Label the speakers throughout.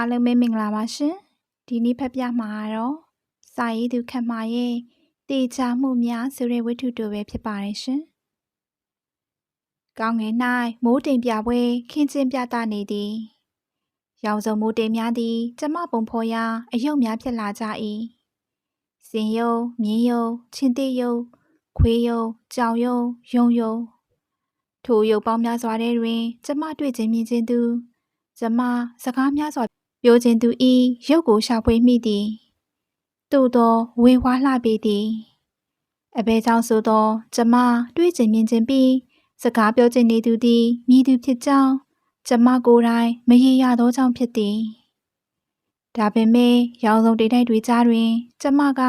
Speaker 1: အားလုံးပဲမင်္ဂလာပါရှင်ဒီနေ့ဖတ်ပြမှာကတော့စာရေးသူခက်မာရဲ့တေချာမှုများဆိုတဲ့ဝတ္ထုတိုပဲဖြစ်ပါတယ်ရှင်ကောင်းငယ်၌မိုးတိမ်ပြပွဲခင်းချင်းပြသနေသည်ရောင်စုံမိုးတိမ်များသည်ကျမပုံဖော်ရာအယုတ်များဖြစ်လာကြ၏စင်ယုံမြင်းယုံချင်းတေယုံခွေးယုံကြောင်ယုံယုံယုံထိုရုပ်ပေါင်းများစွာထဲတွင် ကျမတွေ့ခြင်းမြင်ခြင်းသူကျမစကားများစွာ ပြောခြင်းသူဤရုပ်ကိုရှာဖွေမိသည်သို့သောဝေဝါးလှပေသည်အဘဲကြောင့်ဆိုသော ကျမတွေ့ခြင်းမြင်ခြင်းပြီးစကားပြောခြင်းနေသူသည်မြည်သူဖြစ်ကြောင်းကျမကိုယ်တိုင်မရေရသောကြောင့်ဖြစ်သည်ဒါပေမဲ့ရောင်စုံတိတ်တိုက်တွေကြားတွင် ကျမက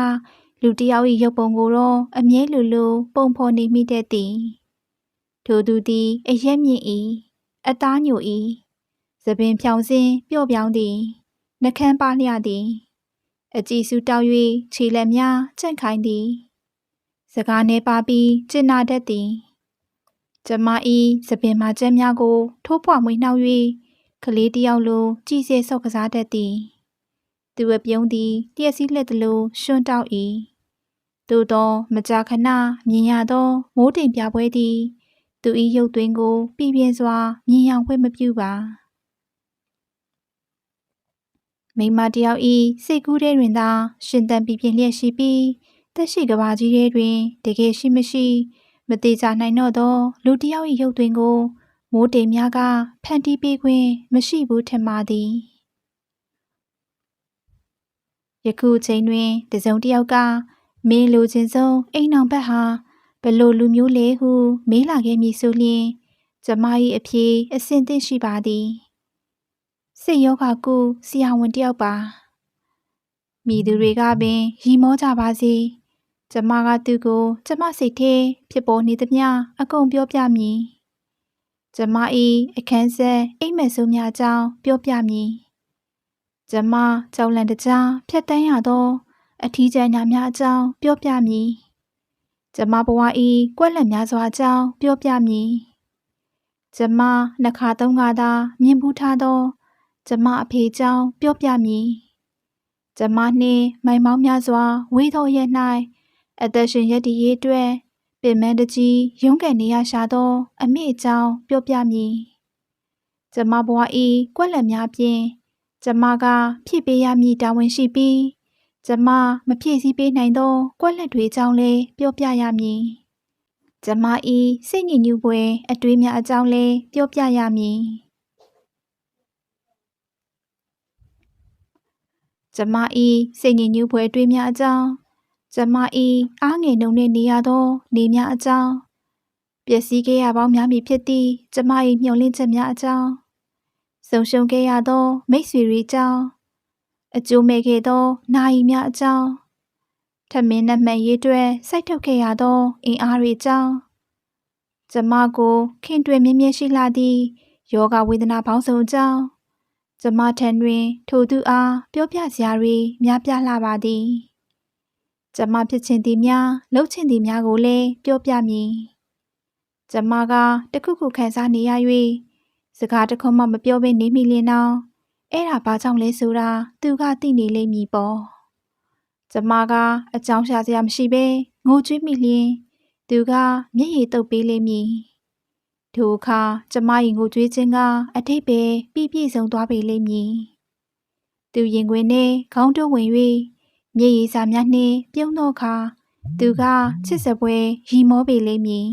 Speaker 1: လူတစ်ယောက်၏ရုပ်ပုံကိုတော့အမြဲလိုလိုပုံဖော်နေမိတတ်သည်ထိုသူသည်အရက်မြင့်၏အသားညို၏သ ပင်ဖြောင်စင်းပျော့ပြောင်းသည်နှကန်းပါလျသည် အကြည်စုတောက်၍ခြေလက်များကြန့်ခိုင်းသည် စကားနှဲပါပြီးကျင်နာတတ်သည်ကျမဤသပင်မှကျက်များကို ထိုးပွားမွေနှောက်၍ကလေးတယောက်လိုကြည်စဲဆော့ကစားတတ်သည်သူအပြုံးသည်တရက်စီးလက်သလိုရွှွန့်တောက်၏သို့သောမကြာခဏမြင်ရသောမိုးတိမ်ပြပွဲသည် သူ၏ရုပ်သွင်းကိုပြပြင်းစွာမြင်ရောင်ခွင့်မပြုပါ မိမတယောက်ဤစိတ်ကူးထဲတွင်သာရှင်သန်ပြပြင်းလျက်ရှိပြီးတက်ရှိကဘာကြီးထဲတွင်တကယ်ရှိမရှိမသေးချနိုင်တော့သောလူတယောက်၏ရုပ်သွင်းကိုမိုးတိမ်များကဖန်တီးပေးခွင့်မရှိဘူးထင်ပါသည်ယခုချိန်တွင်တစုံတစ်ယောက်ကမင်းလိုချင်ဆုံးအိမ်အောင်ဘက်ဟာဘလို့လူမျိုးလဲဟုမေးလာခဲ့မည်ဆိုလျှင်ကျမ၏အဖြေအစဉ်သင့်ရှိပါသည် စိတ်ယောဂကုဆရာဝန်တယောက်ပါမိသူတွေကပင်ရီမောကြပါစေကျမကသူ့ကိုကျမစိတ်ထဲဖြစ်ပေါ်နေသမျှအကုန်ပြောပြမည်ကျမ၏အခန်းဆက်အိမ်မက်ဆိုးများအကြောင်းပြောပြမည်ကျမကြောက်လန့်တကြားဖြတ်တန်းရသော အထီးကျန်ညာများအကြောင်းပြောပြမည်ကျမဘဝဤကွက်လက်များစွာအကြောင်းပြောပြမည်ကျမနှစ်ခါသုံးခါသာမြင်ဘူးထားသော ကျမအဖေကြောင့်ပြောပြမည်ကျမနှင့်မိုင်မောင်းများစွာ ဝေးသောရက်၌အသက်ရှင်ရည်တည်ရေးအတွက်ပင်မတကြီးရုန်းကန်နေရရှာသော အမိအကြောင်းပြောပြမည်ကျမဘဝဤကွက်လက်များဖြင့်ကျမက ဖြည့်ပေးရမည်တာဝန်ရှိပြီးကျမမဖြည့်ဆည်းပေးနိုင်သောကွက်လက်တွေအကြောင်းလည်းပြောပြရမည်။ကျမဤစိတ်ညစ်ညူးပွဲအတွေးများအကြောင်းလည်းပြောပြရမည်။ ကျမဤစိတ်ညစ်ညူးပွဲအတွေးများအကြောင်းကျမဤအားငယ်နှုံနဲ့နေရသော နေများအကြောင်းပျက်စီးခဲ့ရပေါင်းများမည်ဖြစ်သည့်ကျမ၏မျှော်လင့်ချက်များအကြောင်းဆုံရှုံခဲ့ရသော မိတ်ဆွေတွေအကြောင်းအကျိုးမဲ့ခဲ့သောနာယီများအကြောင်းထမင်းနမှန်ရေးအတွက်စိုက်ထုတ်ခဲ့ရသောအင်အားတွေကြောင့်ကျမကိုခင်တွင်မြင်းမြဲရှိလာသည့်ယောဂဝေဒနာပေါင်းစုံကြောင့် ကျမထံတွင် ထိုသူအားပြောပြစရာတွေများပြားလာပါသည်ကျမဖြစ်ခြင်းသည်များလှုပ်ခြင်းသည်များကိုလည်းပြောပြမည်ကျမကတခုခုခံစားနေရ၍စကားတခုမှမပြောဘဲနေမိလျင်တော့အဲ့ဒါဘာကြောင့်လဲဆိုတာသူကသိနေလိမ့်မည်ပေါ့ကျမကအကြောင်းရှာစရာမရှိဘဲငိုကြွေးမိလျင် သူကမျက်ရည်တုပ်ပေးလိမ့်မည် ထိုအခါကျမ၏ငိုကြွေးခြင်းကအထိတ်ပဲပြည့်ပြည့်စုံသွားပေလိမ့်မည်သူရင်ခွင်နှင့်ခေါင်းတိုးဝင်၍မျက်ရည်စာများနှင့်ပြုံးသောအခါသူကချစ်စပွဲရီမောပေလိမ့်မည်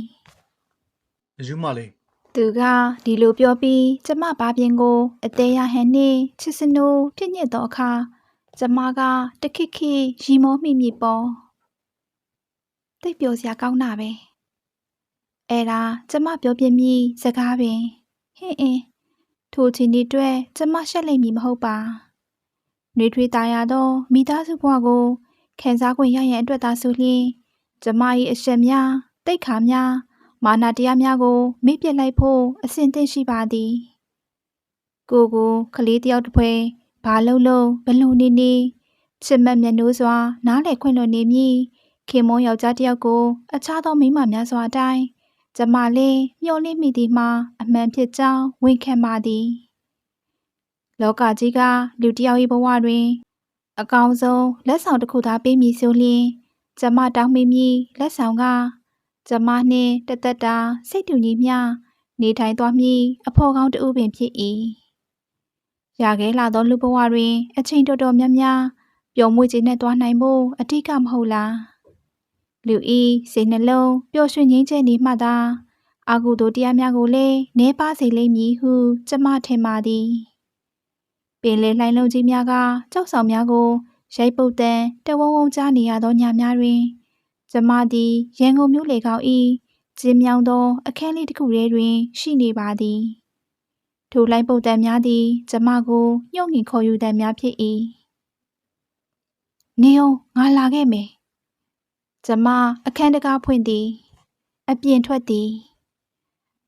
Speaker 2: ယူမလေး
Speaker 1: သူကဒီလိုပြောပြီးကျမဘာပြင်ကိုအသေးရဟန်နှင့်ချစ်စနိုးပြည့်ညစ်သောအခါကျမကတခိခိရီမောမိမိပေါ်တိတ်ပျော်စရာကောင်းတာပဲ အဲ့ဒါကျမပြောပြမိစကားပင်ဟင်းအင်းထိုချင်းဒီအတွက်ကျမရှက်လိမ့်မည်မဟုတ်ပါနှွေထွေးตายရသောမိသားစုဘဝကိုခံစား권ရရန်အတွက်သာဆိုလျှင်ကျမ၏အရှက်များတိတ်ခါများမာနာတရားများကိုမေ့ပြစ်လိုက်ဖို့အစဉ်သင့်ရှိပါသည်ကိုကိုကလေးတယောက်တစ်ဖွဲဘာလုံးလုံးဘလုံနေနေချစ်မက်မျက်နှိုးစွာ နားလေခွင့်လွန်နေမည်ခင်မုန်းယောက်ျားတယောက်ကို အခြားသောမိန်းမများစွာအတိုင်း ကျမလေးမျှော်လင့်မိသည်မှာအမှန်ဖြစ်ကြောင်းဝန်ခံပါသည်လောကကြီးကလူတစ်ယောက်၏ဘဝတွင် အကောင်းဆုံးလက်ဆောင်တစ်ခုသာပေးမည်ဆိုလျှင်ကျမတောင်းမိမည်လက်ဆောင်ကကျမနှင့်တသက်တာစိတ်တူညီမျှနေထိုင်သွားမည်အဖော်ကောင်းတစ်ဦးပင်ဖြစ်၏ရခဲ့လာသောလူဘဝတွင် အချိန်တော်တော်များများပျော်မွေ့ခြင်းနဲ့သွားနိုင်ဖို့အထူးကမဟုတ်လား လူဤစိတ်နှလုံးပျော်ရွှင်ငြိမ်းချမ်းနေမှသာအာဟုသောတရားများကိုလည်းနေပါစေလိမ့်မည်ဟုကျမထင်ပါသည်ပင်လေလှိုင်းလုံးကြီးများကကြောက်ဆောင်များကိုရိုက်ပုတ်တန်တဝုံဝုံကြားနေရသောညများတွင်ကျမသည်ရန်ကုန်မြို့လေကောင်း၏ကျင်းမြောင်းသော အခန်းလေးတစ်ခုထဲတွင် ရှိနေပါသည်ထိုလှိုင်းပုတ်တန်များသည် ကျမကိုညှို့ငင်ခေါ်ယူတန်များဖြစ်၏နေအောင်ငါလာခဲ့မယ် ကျမအခန်းတကားဖွင့်သည် အပြင်ထွက်သည်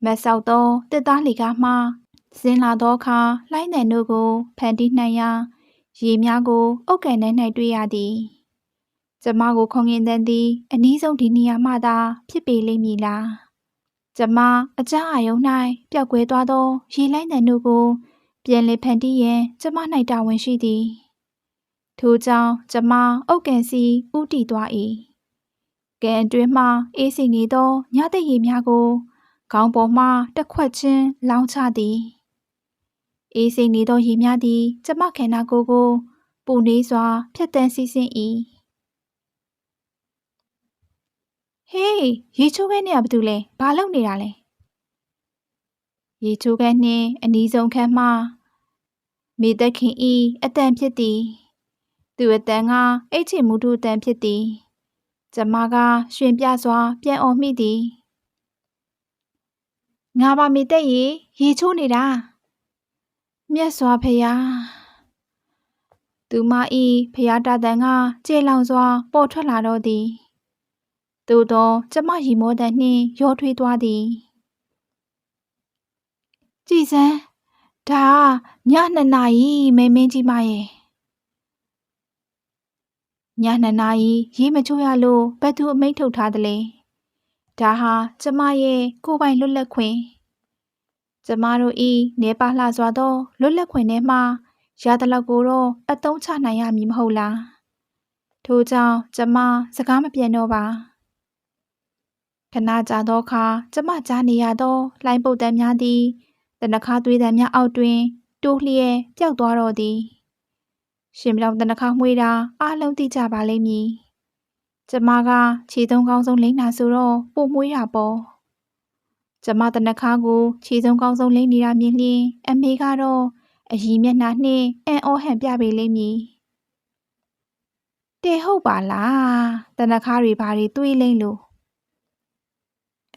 Speaker 1: မတ်ဆောက်သောတစ်သားလီကားမှဆင်းလာသောအခါလှိုင်းတန်တို့ကိုဖန်တီးနိုင်ရာရေများကိုအုတ်ကန်ထဲ၌တွေ့ရသည်ကျမကိုခုံငင်တန်သည် အနည်းဆုံးဒီနေရာမှသာဖြစ်ပေလိမ့်မည်လားကျမအကြအယုံ၌ပျောက်ကွယ်သွားသောရေလှိုင်းတန်တို့ကို ပြန်လည်ဖန်တီးရန်ကျမ၌တာဝန်ရှိသည်ထို့ကြောင့်ကျမအုတ်ကန်စီဥတီသွား၏ ကံအတွင်းမှအေးစိနေသောညသိရေများကိုခေါင်းပေါ်မှတစ်ခွက်ချင်းလောင်းချသည်အေးစိနေသောရေများသည် ကျမခန္ဓာကိုယ်ကိုပူနေစွာဖြတ်တန်းစီးဆင်း၏ဟေးရေချိုးခဲနေရဘာတူလဲဘာလုပ်နေတာလဲရေချိုးခဲနှင့်အနီးဆုံးခန်းမှမိသက်ခင်ဤအတန်ဖြစ်သည် သူအတန်ကအိတ်ချေမှုထုအတန်ဖြစ်သည် ကျမကရှင်ပြစွာ ပြန်អော်မိသည်ငါပါမိသက်ရေရေချိုးနေတာမြတ်စွာဘုရားသူမဤဘုရားတတန်ကကျေလောင်စွာ ပေါ်ထွက်လာတော့သည်သို့သောကျမရီမောတန်နှင့်ရောထွေးသွားသည်ကြည်စမ်းဒါညနှစ်နာရီမဲမင်းကြီးမရဲ့ ညနှစ်နာရီရေမချိုးရလို့ဘသူအမိန့်ထုတ်ထားသလဲဒါဟာကျမရဲ့ကိုယ်ပိုင်လွတ်လပ်ခွင့်ကျမတို့ဤနေပါလှစွာသောလွတ်လပ်ခွင့်ထဲမှရသလောက်ကိုတော့အသုံးချနိုင်ရမည်မဟုတ်လားထို့ကြောင့်ကျမစကားမပြောတော့ပါခဏကြာသောအခါကျမကြားနေရသောလှိုင်းပုတ်တံများသည်တနခါသွေးတံများအောက်တွင် တိုးလျက်ပျောက်သွားတော့သည် ရှင်ပြောင်တနခါမှွေတာအားလုံးသိကြပါလိမ့်မည်ကျမကခြေသုံးကောင်းဆုံးလိမ့်တာဆိုတော့ပို့မွေးတာပေါ့ကျမတနခါကိုခြေဆုံးကောင်းဆုံးလိမ့်နေတာမြင်လျင်အမေကတော့အရီမျက်နှာနှင့်အံ့ဩဟန်ပြပေလိမ့်မည်တေဟုတ်ပါလားတနခါတွေဘာတွေတွေးလိမ့်လို့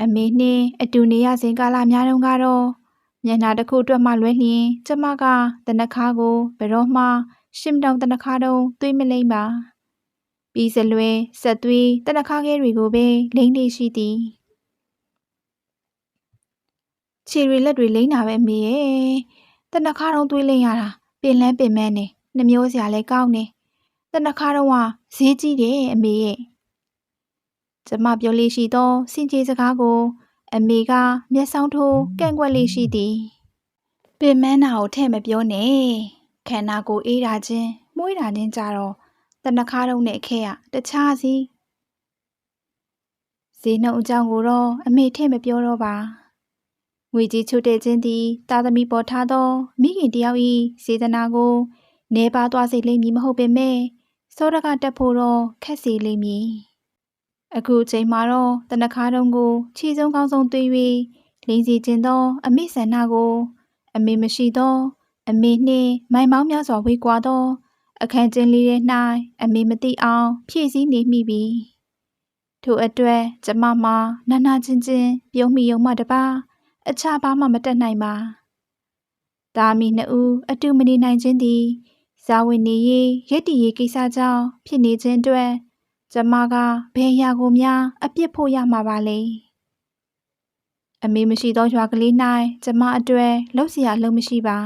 Speaker 1: အမေနှင့်အတူနေရစဉ်ကာလများတုန်းကတော့မျက်နှာတစ်ခုအတွက်မှလွဲလျင် ကျမကတနခါကိုဘယ်တော့မှ ရှင်းတောင်တနခါတုံးတွေးမလိမ့်ပါပြီးစလွဲဆက်သွေးတနခါခဲတွေကိုပဲလိမ့်နေရှိသည်ခြေရီလက်တွေလိမ့်တာပဲမေရဲ့တနခါတုံးတွေးလိမ့်ရတာပင်လန်းပင်မန်းနေနှမျိုးစရာလဲကောင်းနေတနခါတုံးကဈေးကြီးတယ်အမေရဲ့ကျမပြောလေးရှိသောစင်ကြီးစကားကို အမေကမျက်စောင်းထိုးကန့်ကွက်လေးရှိသည်ပင်မန်းနာကိုထဲ့မပြောနဲ့ ခန္ဓာကိုယ်အေးတာချင်းမှုေးတာချင်းကြတော့တနခါတုံးနဲ့ခဲရတခြားစီဈေးနှုန်းအကြောင်းကိုတော့အမေထဲ့မပြောတော့ပါငွေကြီးချွတ်တဲ့ခြင်းသည်တာသမီပေါ်ထားသောမိခင်တယောက်၏စေတနာကိုနေပါသွားစေလိမ့်မည်မဟုတ်ပေမဲ့စောရကတက်ဖို့တော့ခက်စေလိမ့်မည်အခုချိန်မှာတော့တနခါတုံးကိုခြေစုံကောင်းဆုံးသွေး၍လိန်စီခြင်းသော အမိဆန္ဒကို အမေမရှိသော အမေနှင့်မိုင်မောင်းများစွာဝေးကွာသော အခန်းကျင်းလေးထဲ၌အမေမသိအောင် ဖြည့်ဆည်းနေမိပြီထိုအတွက်ကျမမှာနာနာချင်းချင်းပြုံးမိယုံမှတပါအခြားဘာမှမတက်နိုင်ပါတာမီနှစ်ဦးအတူမနေနိုင်ခြင်းသည်ဇာဝင်နေရေးရည်တည်ရေးကိစ္စကြောင့်ဖြစ်နေခြင်းအတွက်ကျမကဘယ်ရာကိုများအပြစ်ဖို့ရမှာပါလဲအမေမရှိသောရွာကလေး၌ကျမအတွက်လှုပ်เสียလုံးမရှိပါ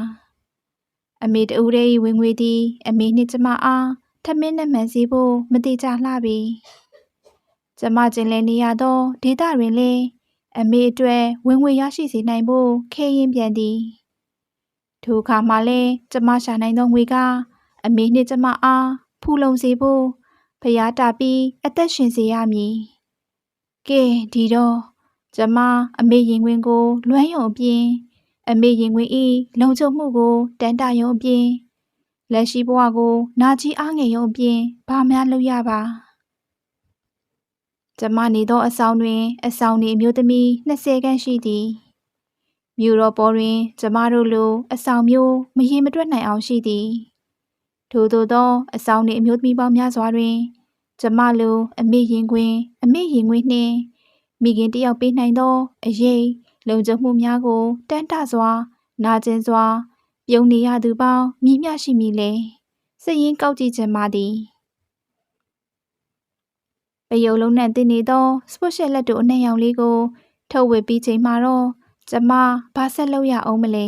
Speaker 1: အမေတူရဲ့ဝင်ငွေသည်အမေနှင့်ကျမအားထမင်းနဲ့မှန်စီဖို့မတိကျလှပြီကျမကျင်လည်နေရသောဒေတာတွင်လည်းအမေအတွက်ဝင်ငွေရရှိစေနိုင်ဖို့ခဲရင်ပြန်သည်ထိုအခါမှလည်းကျမရှာနိုင်သောငွေကအမေနှင့်ကျမအားဖူလုံစေဖို့ဖျားတာပြီးအသက်ရှင်စေရမည်ကဲဒီတော့ကျမအမေရင်ခွင်ကိုလွမ်းယုံအပြင် အမေရင်ခွင်ဤလုံခြုံမှုကိုတန်တယုံအပြင်လက်ရှိဘဝကိုနာကြီးအားငယ်ယုံအပြင်ဘာများလုပ်ရပါကျမနေသောအဆောင်တွင် အဆောင်နေအမျိုးသမီး20ခန့်ရှိသည်မြို့တော်ပေါ်တွင် ကျမတို့လို အဆောင်မျိုးမရေမတွက်နိုင်အောင်ရှိသည်ထို့သောသောအဆောင်နေအမျိုးသမီးပေါင်းများစွာတွင် ကျမလို အမေရင်ခွင် အမေရင်ခွင်နှင့်မိခင်တယောက်ပေးနိုင်သောအရေး လုံခြုံမှုများကိုတန်တစွာ နာကျင်စွာ ပြုံးနေရသူပေါင်းမြည်မျှရှိမည်လေစရင်ကောက်ကြည့်ခြင်းပါသည်ပယုံလုံးနဲ့တင်နေသောစပွတ်ရှက်လက်တို့အနှံ့ရောင်လေးကိုထုတ်ဝေပြီးချိန်မှာတော့ကျမဘာဆက်လုပ်ရအောင်မလဲ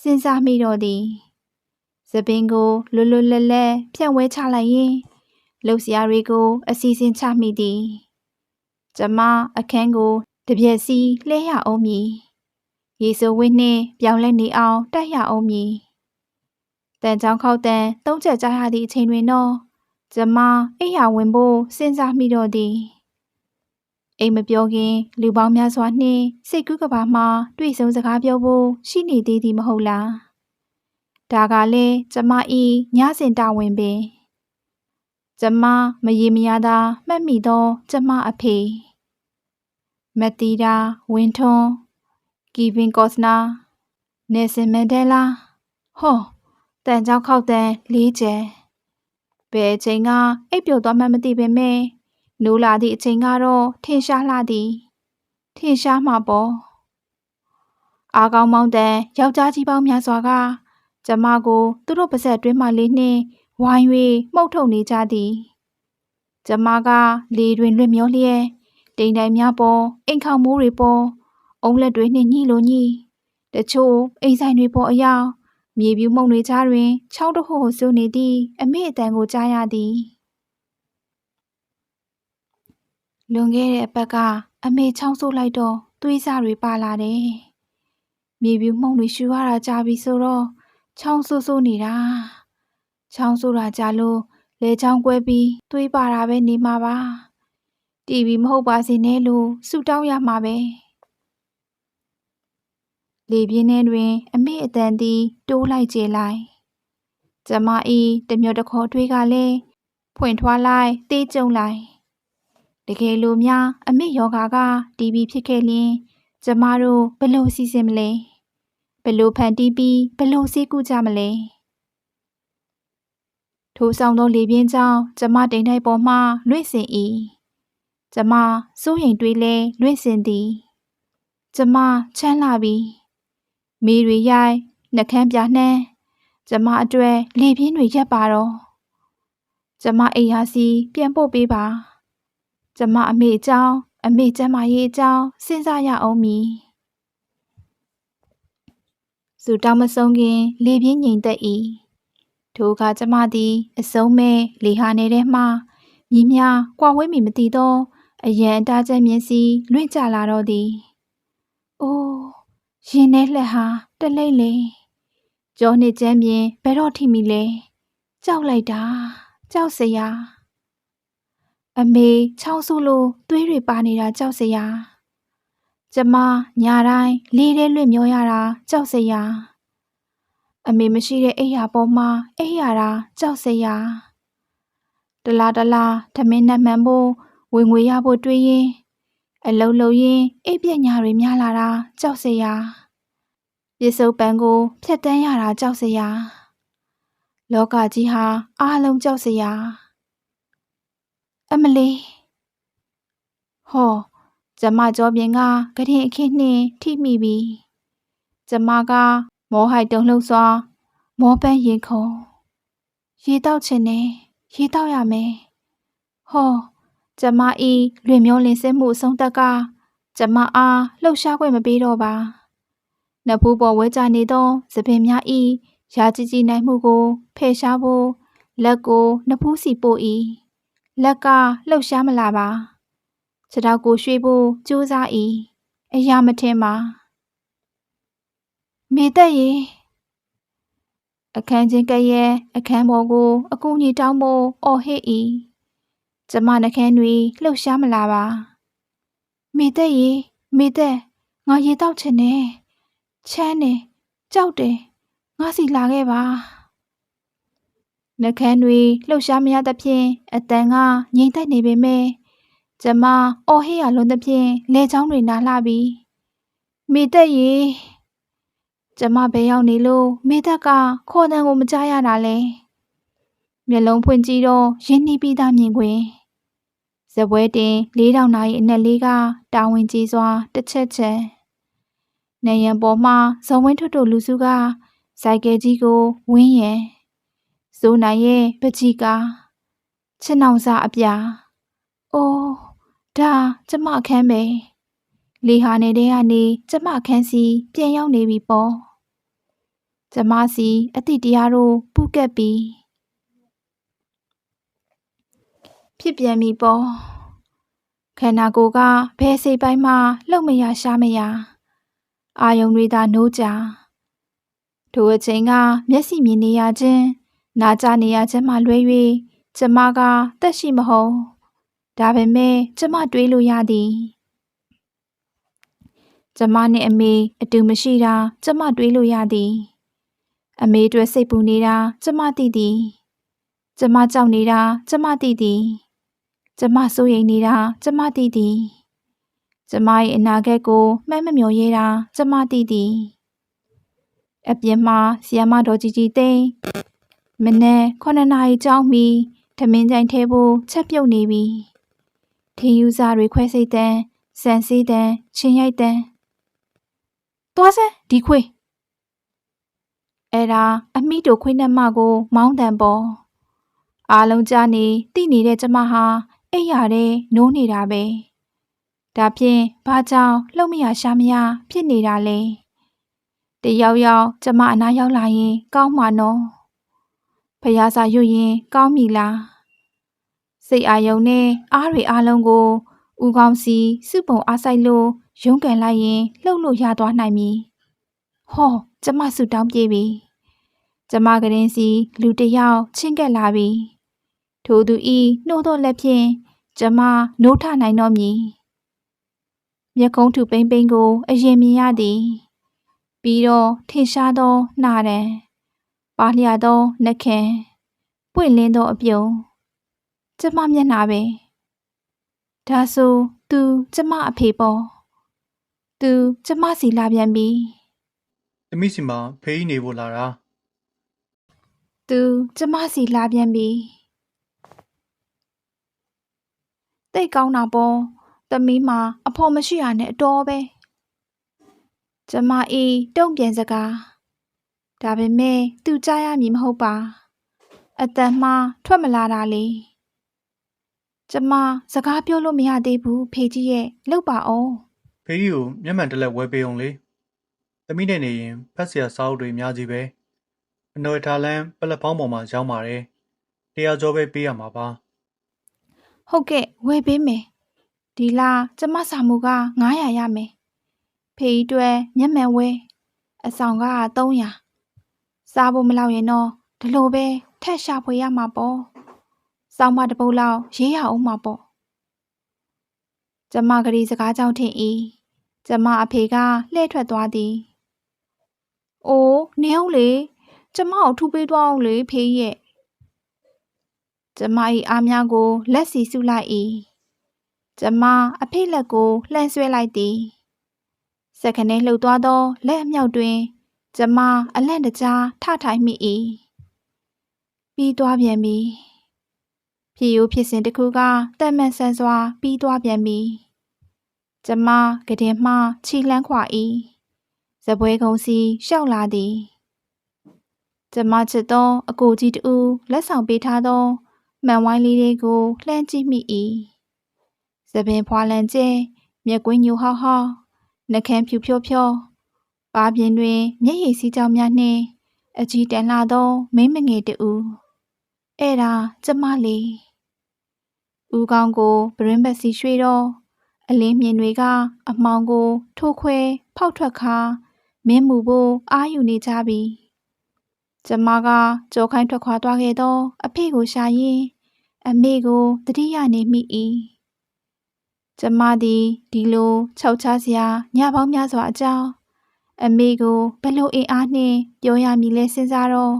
Speaker 1: စဉ်းစားမိတော့သည်သပင်ကိုလွတ်လွတ်လပ်လပ်ဖြန့်ဝဲချလိုက်ရင်လှုပ်ရှားတွေကို အစီအစဉ်ချမိသည်ကျမအခန်းကို တပြက်စီလှဲရအောင်မည်ရေစိုးဝင်းနှင့်ပြောင်းလဲနေအောင်တိုက်ရအောင်မည်တန်ချောင်းခောက်တန်သုံးချက်ကြားရသည့်အချိန်တွင်တော့ကျမအိယာဝင်ဖို့စဉ်းစားမိတော့သည်အိမ်မပြောခင်လူပေါင်းများစွာနှင့်စိတ်ကူးကဘာမှတွေ့ဆုံစကားပြောဖို့ရှိနေသေးသည်မဟုတ်လားဒါကလည်းကျမဤညစဉ်တာဝန်ပင်ကျမမရေမရသာမှတ်မိသောကျမအဖေ မတီတာဝင်းထွန်းကီဗင်ကော့စနာနေဆင်မန်ဒဲလာဟောတန်ကြောက်ခောက်တန်လေးကျန်ဘယ်အချိန်ကအိပ်ပျော်သွားမှမသိပေမဲ့နိုးလာသည့်အချိန်ကတော့ထင်ရှားလှသည်ထင်ရှားမှာပေါ့အားကောင်းမောင်းတန်ယောက်ျားကြီးပေါင်းများစွာကကျမကိုသူတို့ပါဇက်တွင်းမှလေးနှင့်ဝိုင်း၍မှုတ်ထုတ်နေကြသည်ကျမကလေတွင်လွင့်မျောလျက် တိမ်တိုင်များပေါ်အိမ်ခေါမိုးတွေပေါ်အုံလက်တွေနှင့်ညှိလိုညှိတချို့အိမ်ဆိုင်တွေပေါ်အယောင်မြေပြူးမှုန်တွေကြားတွင်ချောင်းတဟို့ဟိုဆူနေသည့်အမေအတန်ကိုကြားရသည်လွန်ခဲ့တဲ့အပတ်ကအမေချောင်းဆိုးလိုက်တော့သွေးစားတွေပါလာတယ်မြေပြူးမှုန်တွေရှူရတာကြာပြီဆိုတော့ချောင်းဆိုးဆိုးနေတာချောင်းဆိုးတာကြာလို့လေချောင်းကွဲပြီးသွေးပါတာပဲနေမှာပါ တီဗီမဟုတ်ပါစေနဲ့လို့ဆူတောင်းရမှာပဲလေပြင်းထဲတွင် အမေအတန်သည်တိုးလိုက်ကျေလိုက်ကျမဤတမျောတခေါ်တွေးကလည်းဖွင့်ထွားလိုက်တေးကြုံလိုက်တကယ်လို့များ အမေယောဂါကတီဗီဖြစ်ခဲ့လျင် ကျမတို့ဘလို့စီစဉ်မလဲဘလို့ဖန်တီးပြီးဘလို့စေးကူကြမလဲထိုဆောင်သောလေပြင်းကြောင့်ကျမတိမ်ထိုက်ပေါ်မှလွင့်စင်၏ ကျမစိုးရိမ်တွေးလဲလွင့်စင်သည်ကျမချမ်းလာပြီမိတွေရိုက်နှကန်းပြနှမ်းကျမအတွက်လေပြင်းတွေရက်ပါတော့ကျမအိယာစီပြန်ပို့ပေးပါကျမအမေအကြောင်းအမေကျမရေးအကြောင်းစဉ်းစားရအောင်မည်စူတောင်းမဆုံးခင် လေပြင်းငြိမ်သက်၏ထိုအခါကျမသည် အစုံးမဲ့လေဟာနေတဲ့မှမြင်းများကွာဝေးမိမသိသော အရန်အတားချက်မျက်စိလွင့်ကြလာတော့သည်။အိုးရင်ထဲလက်ဟာတလိမ့်လေ။ကြောနှစ်ကျမ်းပြင်ဘယ်တော့ထိမိလဲ။ကြောက်လိုက်တာကြောက်စရာ။အမေချောင်းဆူလို့သွေးတွေပါနေတာကြောက်စရာ။ကျမညာတိုင်းလေးထဲလွင့်မျောရတာကြောက်စရာ။အမေမရှိတဲ့အိယာပေါ်မှာအိယာတာကြောက်စရာ။တလားတလားထမင်းနဲ့မှန်ဖို့ ဝင်ငွေရဖို့တွေးရင်အလုံးလုံးရင်အိပ်ပညာတွေများလာတာကြောက်စရာပစ္စုပန်ကိုဖျက်တမ်းရတာကြောက်စရာလောကကြီးဟာအားလုံးကြောက်စရာအမလီဟောကျမကြောပြင်ကကတင်အခင်းနှင့်ထိမိပြီကျမကမောဟိုက်တုံလှုပ်စွာမောပန်းရင်ခုံရေတောက်ချင်နေရေတောက်ရမယ်ဟော ကျမဤလွင်မျောလင်စစ်မှုအဆုံးသက်ကကျမအားလှုပ်ရှားခွင့်မပေးတော့ပါနဖူးပေါ်ဝဲကြနေသောသပင်များဤရာကြည်ကြည်နိုင်မှုကိုဖယ်ရှားဖို့လက်ကိုနဖူးစီပို့၏လက်ကလှုပ်ရှားမလာပါခြေထောက်ကိုရွှေ့ဖို့ကြိုးစား၏အရာမထင်ပါမေသက်ရေအခန်းချင်းကဲ့ရဲ့အခန်းပေါ်ကိုအကူအညီတောင်းဖို့အော်ဟစ်၏ ကျမနှကန်းတွေလှုပ်ရှားမလာပါမိသက်ရေမိသက်ငါရေတောက်ချင်တယ်ချမ်းတယ်ကြောက်တယ်ငါစီလာခဲ့ပါနှကန်းတွေလှုပ်ရှားမရသဖြင့်အတန်ကငြိမ်သက်နေပေမဲ့ကျမအော်ဟစ်ရလွန်သဖြင့်လေချောင်းတွေနားလှပြီမိသက်ရေကျမဘယ်ရောက်နေလို့မိသက်ကခေါ်တန်ကိုမကြားရတာလဲမျက်လုံးဖွင့်ကြည့်တော့ရင်းနှီးပြီးသားမြင်ခွင် ဇပွဲတင်၄တောင်နာရီအနက်လေးကတာဝန်ကြီးစွာတစ်ချက်ချက်နေရန်ပေါ်မှဇုံဝင်းထွတ်တို့လူစုကစိုက်ကယ်ကြီးကိုဝင်းရန်စိုးနိုင်ရဲ့ပကြီးကချစ်နောင်စာအပြာအိုးဒါကျမအခန်းပဲလေဟာနေတဲ့ကနေကျမအခန်းစီပြန်ရောက်နေပြီပေါ့ကျမစီအတိတရားတို့ပူကက်ပြီး ဖြစ်ပြန်ပြီပေါ့ခန္ဓာကိုယ်ကဘယ်စိတ်ပိုင်းမှလှုပ်မရရှားမရအာယုံတွေသာနိုးကြထိုအချိန်ကမျက်စိမြင်နေရခြင်းနာကြနေရခြင်းမှလွဲ၍ကျမကတက်ရှိမဟုတ်ဒါပေမဲ့ကျမတွေးလို့ရသည်ကျမနဲ့အမေအတူမရှိတာကျမတွေးလို့ရသည် အမေအတွက်စိတ်ပူနေတာကျမသိသည် ကျမကြောက်နေတာကျမသိသည် ကျမစိုးရိမ်နေတာကျမသိသည်ကျမရဲ့အနာဂတ်ကိုမှတ်မမျှော်ရဲတာကျမသိသည်အပြင်မှာဆီယမတော်ကြီးကြီးသိမ်းမနေ့9နာရီကြောင်းပြီးထမင်းကြိုင်ထဲဖို့ချက်ပြုတ်နေပြီထင်းယူစားတွေခွဲစိတ်တန်းစံစည်းတန်းချင်းရိုက်တန်းသွားစမ်းဒီခွေအဲ့ဒါအမိတို့ခွေးနှက်မကို မောင်းတန်ပေါ်အားလုံးကြားနေတိနေတဲ့ကျမဟာ အိပ်ရတဲ့နိုးနေတာပဲဒါဖြင့်ဘာကြောင့်လှုပ်မရရှာမရဖြစ်နေတာလဲတယောက်ယောက်ကျမအနာရောက်လာရင် ကောင်းမှာနော်ဖယားစာရွတ်ရင်ကောင်းပြီလားစိတ်အာယုံနဲ့အားတွေအားလုံးကိုဦးကောင်းစီစုပုံအားဆိုင်လို့ရုန်းကန်လိုက်ရင်လှုပ်လို့ရသွားနိုင်မည်ဟောကျမဆူတောင်းပြေးပြီကျမကရင်စီလူတယောက်ချင်းကက်လာပြီ ထိုသူဤနှိုးသောလက်ဖြင့်ကျမနိုးထနိုင်တော့မည်မျက်ကုံးထူပိမ့်ပိမ့်ကို အရင်မြင်ရသည် ပြီးတော့ထင်ရှားသောနှာတံပါလျာသောနှခင်ပွင့်လင်းသောအပြုံးကျမမျက်နှာပဲဒါဆိုသူကျမအဖေပေါ့သူကျမစီလာပြန်ပြီ
Speaker 2: သမီးစီမှာဖေးကြီးနေဖို့လာတာ
Speaker 1: သူကျမစီလာပြန်ပြီ တိတ်ကောင်းတာပေါ့သမီးမှာအဖော်မရှိရနဲ့အတော်ပဲကျမအေးတုံ့ပြန်စကားဒါပေမဲ့သူကြားရမည်မဟုတ်ပါအတန်မှထွက်မလာတာလေကျမစကားပြောလို့မရသေးဘူးဖေကြီးရဲ့လောက်ပါအောင်
Speaker 2: ဖေးကြီးကိုမျက်မှန်တစ်လက်ဝဲပေးအောင်လေသမီးနဲ့နေရင်ဖက်ဆရာစာအုပ်တွေအများကြီးပဲအနော်ထားလန်းပလက်ဖောင်းပေါ်မှာရောင်းပါတယ်တရားကျော်ပဲပေးရမှာပါ
Speaker 1: ဟုတ်ကဲ့ဝယ်ပေးမယ်ဒီလားကျမစာမှုက900ရမယ်ဖေကြီးအတွက်မျက်မှန်ဝဲအဆောင်က300စားဖို့မလောက်ရင်တော့ဒီလိုပဲထက်ရှာဖွေရမှာပေါ့စောင်းမတစ်ပုတ်လောက်ရေးရအောင်မှာပေါ့ကျမကလေးစကားကြောင့်ထင်၏ကျမအဖေကလှည့်ထွက်သွားသည်။အိုးနေအောင်လေကျမကိုထူပေးသွားအောင်လေဖေးရဲ့ ကျမ၏အားများကို လက်စီစုလိုက်၏ကျမအဖေလက်ကိုလှမ်းဆွဲလိုက်သည်စက္ကနဲလှုပ်သွားသော လက်အမြောက်တွင် ကျမအလန့်တကြားထထိုင်မိ၏ပြီးသွားပြန်ပြီဖြစ်ရိုးဖြစ်စဉ်တစ်ခုကတန်မှန်ဆန်စွာ ပြီးသွားပြန်ပြီကျမကတဲ့မှခြီလန်းခွာ၏ဇပွဲကုံစီရှောက်လာသည်ကျမချစ်သောအကိုကြီးတူလက်ဆောင်ပေးထားသော မှန်ဝိုင်းလေးတွေကိုလှမ်းကြည့်မိ၏သပင်ဖွာလန်ကျဲမျက်ကွင်းညိုဟောက်ဟောက်နှကန်းဖြူဖြောဖြောပါပြင်းတွင် မျက်ရည်စီးကြောင်များနှင့်အကြီးတန်းလာသောမိမငယ်တူအဲ့ဒါကျမလေးဦးကောင်းကိုပရင်းပတ်စီရွှေတော့အလင်းမြင်တွေကအမောင်ကို ထိုးခွဲဖောက်ထွက်ခါမင်းမူဖို့အာယူနေကြပြီ ကျမကကြောခိုင်းထွက်ခွာသွားခဲ့သော အဖေကိုရှာရင်းအမေကိုတတိယနေမိ၏ကျမသည်ဒီလိုခြောက်ချစရာညပေါင်းများစွာအကြောင်းအမေကိုဘယ်လိုအင်အားနှင့်ပြောရမည်လဲစဉ်းစားတော့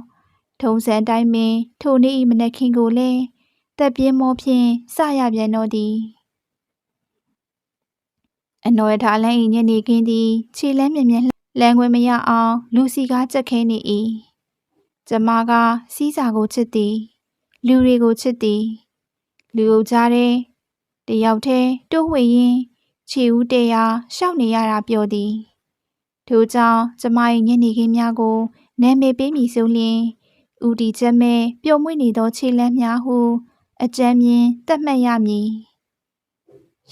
Speaker 1: ထုံစံအတိုင်းပင်ထိုနေ့၏မနက်ခင်းကိုလည်းတက်ပြင်းမောဖြင့်စရပြန်တော့သည်အနော်ထားလန်း၏ညနေခင်းသည်ခြေလမ်းမြင်မြင်လမ်းခွင့်မရအောင်လူစီကားကြက်ခဲနေ၏ ကျမကစီးစာကိုချစ်သည်လူတွေကိုချစ်သည်လူအုပ်ကြားတဲ့တယောက်တည်းတိုးဝှေ့ရင်းခြေဦးတဲရာရှောက်နေရတာပြောသည်ထို့ကြောင့်ကျမ၏ညနေခင်းများကိုနာမည်ပေးမည်ဆိုလျှင်ဦးတီချက်မဲ့ပျော်မွေ့နေသောခြေလမ်းများဟုအကြမ်းမြင်တတ်မှတ်ရမည်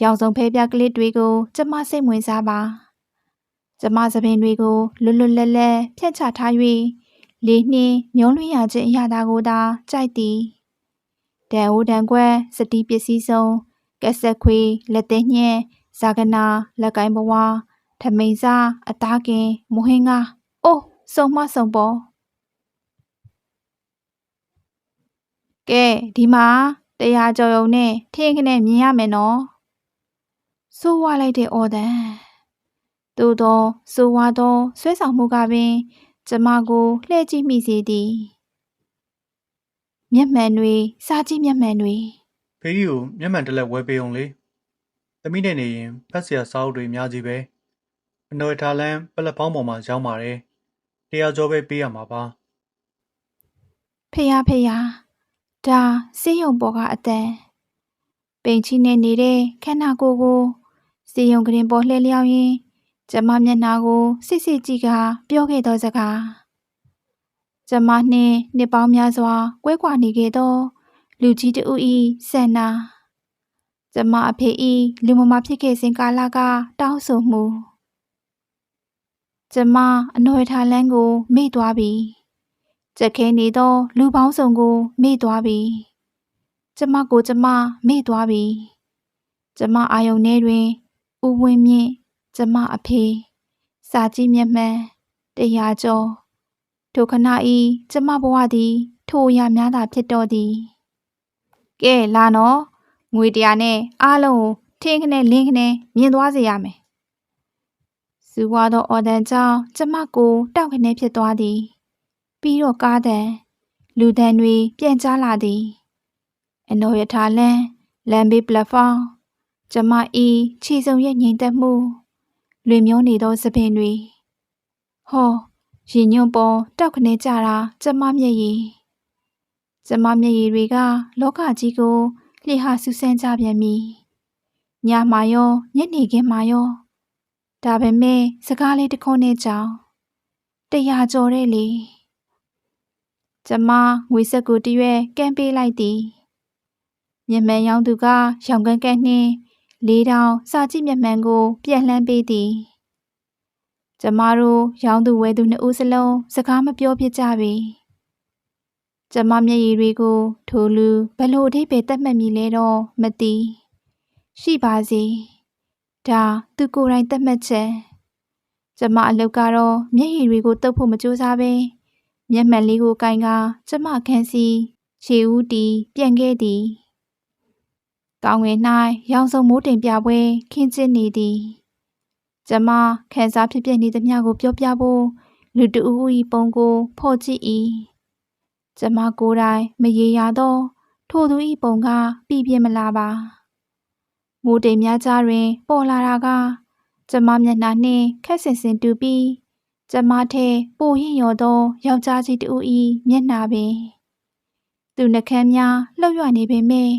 Speaker 1: ရောင်စုံဖဲပြကလေးတွေကိုကျမစိတ်ဝင်စားပါကျမသပင်တွေကိုလွတ်လွတ်လပ်လပ်ဖြတ်ချထား၍ လေးနှင်းမျောလွှင့်ရခြင်းအရာသာကိုသာကြိုက်သည်တန်အိုးတန်ခွက်စတီးပစ္စည်းစုံကက်ဆက်ခွေလက်သေးညက်ဇာကနာလက်ကင်ဘဝထမိန်စားအသားကင်မဟင်းကားအိုးစုံမစုံပေါ်ကဲဒီမှာတရားကြော်ရုံနဲ့ထင်းခနဲ့မြင်ရမယ်နော်စိုးဝါလိုက်တဲ့အော်တန်သို့သောစိုးဝါသောဆွဲဆောင်မှုကပင် ကျမကိုလှည့်ကြည့်မိစေသည်မျက်မှန်တွေစားကြည့်မျက်မှန်တွေ
Speaker 2: ဖေးကြီးကိုမျက်မှန်တစ်လက်ဝဲပေးအောင်လေသမီးနဲ့နေရင်ဖက်ဆရာစာအုပ်တွေအများကြီးပဲအနော်ထားလန်းပလက်ဖောင်းပေါ်မှာရောက်ပါတယ်တရားကျော်ပဲပေးရမှာပါ
Speaker 1: ဖေယားဖေယားဒါစေးရုံပေါ်ကအတန်ပိန်ချီနဲ့နေတဲ့ခန္ဓာကိုယ်ကိုစေးရုံကရင်ပေါ်လှည့်လျောင်းရင်း ကျမမျက်နှာကိုစစ်စစ်ကြည့်ကပြောခဲ့သောစကားကျမနှင့်နှစ်ပေါင်းများစွာကွဲကွာနေခဲ့သော လူကြီးတဦးဤဆန္နာကျမအဖေဤလူမမဖြစ်ခဲ့စဉ်ကာလကတောင်းဆိုမှုကျမအနှွယ်ထားလန်းကိုမေ့သွားပြီကြက်ခဲနေသော လူပေါင်းစုံကိုမေ့သွားပြီကျမကိုကျမမေ့သွားပြီကျမအာယုန်ထဲတွင်ဥဝင်းမြင့် ကျမအဖေစာကြည့်မျက်မှန်တရားကျော်ထိုခဏဤကျမဘဝသည် ထိုအရာများသာဖြစ်တော်သည်ကဲလာနော်ငွေတရားနဲ့အားလုံးကိုထင်းခနဲ့လင်းခနဲ့မြင်သွားစေရမယ်စူဝါသောအော်ဒန်ကြောင့်ကျမကိုတောက်ခနဲ့ဖြစ်သွားသည် ပြီးတော့ကားတန်လူတန်တွေပြန်ကြားလာသည်အနော်ရထားလန်းလမ်းဘေးပလက်ဖောင်းကျမဤခြေစုံရဲ့ငြိမ်သက်မှု လွင်မျောနေသောသပင်တွေဟောရင်ညွန့်ပေါ်တောက်ခနဲကြတာကျမမျက်ရည်ကျမမျက်ရည်တွေက လောကကြီးကိုလှဟာဆူဆန်းကြပြန်ပြီညမာရောညနေခင်းမာရောဒါပေမဲ့စကားလေးတစ်ခုနဲ့ကြောင်တရားကြော်တဲ့လေကျမငွေဆက်ကိုတရွက်ကမ်းပေးလိုက်သည်မျက်မှန်ရောင်းသူကရောင်ကန်းကန်းနှင်း လေးတောင်စာကြည့်မျက်မှန်ကို ပြန်လှမ်းပေးသည်ကျမတို့ရောင်းသူဝယ်သူနှစ်ဦးစလုံးစကားမပြောဖြစ်ကြပြီကျမမျက်ရည်တွေကိုထိုလူဘလို့အထိပဲတတ်မှတ်မိလဲတော့မသိရှိပါစေဒါသူကိုယ်တိုင်တတ်မှတ်ချက်ကျမအလုပ်ကတော့မျက်ရည်တွေကိုတုပ်ဖို့မကြိုးစားပဲမျက်မှန်လေးကိုကင်ကကျမခန်းစီခြေဦးတီပြန်ခဲ့သည် ကောင်းငယ်၌ရောင်စုံမိုးတင်ပြပွဲခင်းကျင်းနေသည်ကျမခန်းစားဖြစ်ဖြစ်နေသမျှကိုပြောပြဖို့လူတူဦးဤပုံကိုဖော်ကြည့်၏ကျမကိုယ်တိုင်မရေရာသော ထိုသူဤပုံကပြပြမလာပါမိုးတိမ်များကြားတွင် ပေါ်လာတာက ကျမမျက်နှာနှင့်ခက်ဆင်ဆင်တူပြီးကျမထဲပိုရင်ရော်သောယောက်ျားကြီးတူဤမျက်နှာပင် သူနှကမ်းများလှုပ်ရွနေပေမဲ့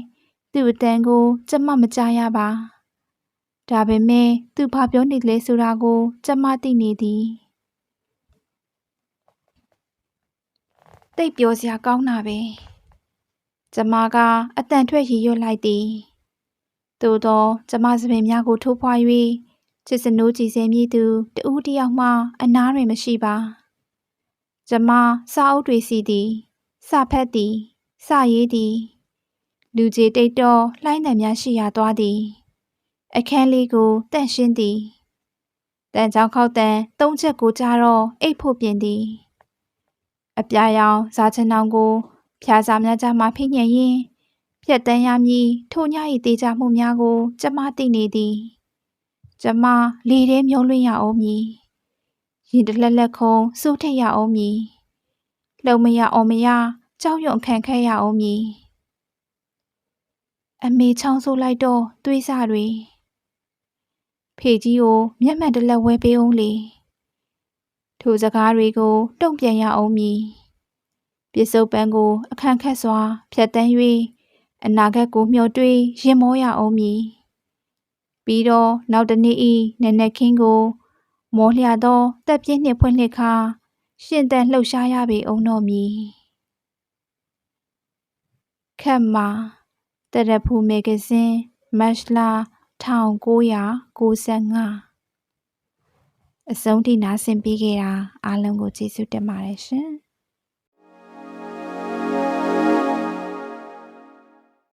Speaker 1: သူ့အတန်ကိုကျမမကြားရပါဒါပေမဲ့သူဘာပြောနေလဲဆိုတာကိုကျမသိနေသည်တိတ်ပြောစရာကောင်းတာပဲကျမကအတန်ထွက်ရည်ရွတ်လိုက်သည်သို့သောကျမစပင်များကိုထိုးဖွာ၍ချစ်စနိုးကြည်စဲမြည်သူတဦးတယောက်မှအနားတွင်မရှိပါကျမစာအုပ်တွေစီသည်စာဖတ်သည်စာရေးသည် လူကြီးတိတ်တော့လှိုင်းတံများရှိရာသွားသည်အခန်းလေးကိုတန့်ရှင်းသည်တန်ချောင်းခောက်တန်သုံးချက်ကိုကြားတော့အိတ်ဖို့ပြင်သည်အပြာရောင်ဇာချင်နောင်ကို ဖြာစာများကြမှာဖိညံ့ရင်ဖြတ်တန်းရမည်ထိုည၏တေချာမှုများကို ကျမသိနေသည်ကျမလေထဲမြုံလွင့်ရအောင်မည်ရင်တလက်လက်ခုံစိုးထိတ်ရအောင်မည်လုံမရအောင်မရကြောက်ရွံ့ခံခဲ့ရအောင်မည် အမေချောင်းဆိုးလိုက်တော့သွေးစားတွေဖေကြီးကိုမျက်မှန်တစ်လက်ဝဲပေးအောင်လေထိုစကားတွေကိုတုံ့ပြန်ရအောင်မည်ပြစ္ဆုတ်ပန်းကို အခန့်ခက်စွာဖြတ်တန်း၍အနာဂတ်ကိုမျှော်တွေးရင်မောရအောင်မည်ပြီးတော့နောက်တစ်နေ့ဤနက်နက်ခင်းကို မောလျာသောတက်ပြင်းနှင့်ဖွင့်လှစ်ခါရှင်တန်လှုပ်ရှားရပေအောင်တော်မည်ခက်မှာ တရဖူမဂ္ဂဇင်းမတ်လ1995အဆုံးထိနားဆင်ပေးခဲ့တာအားလုံးကိုကျေးဇူးတင်ပါတယ်ရှင်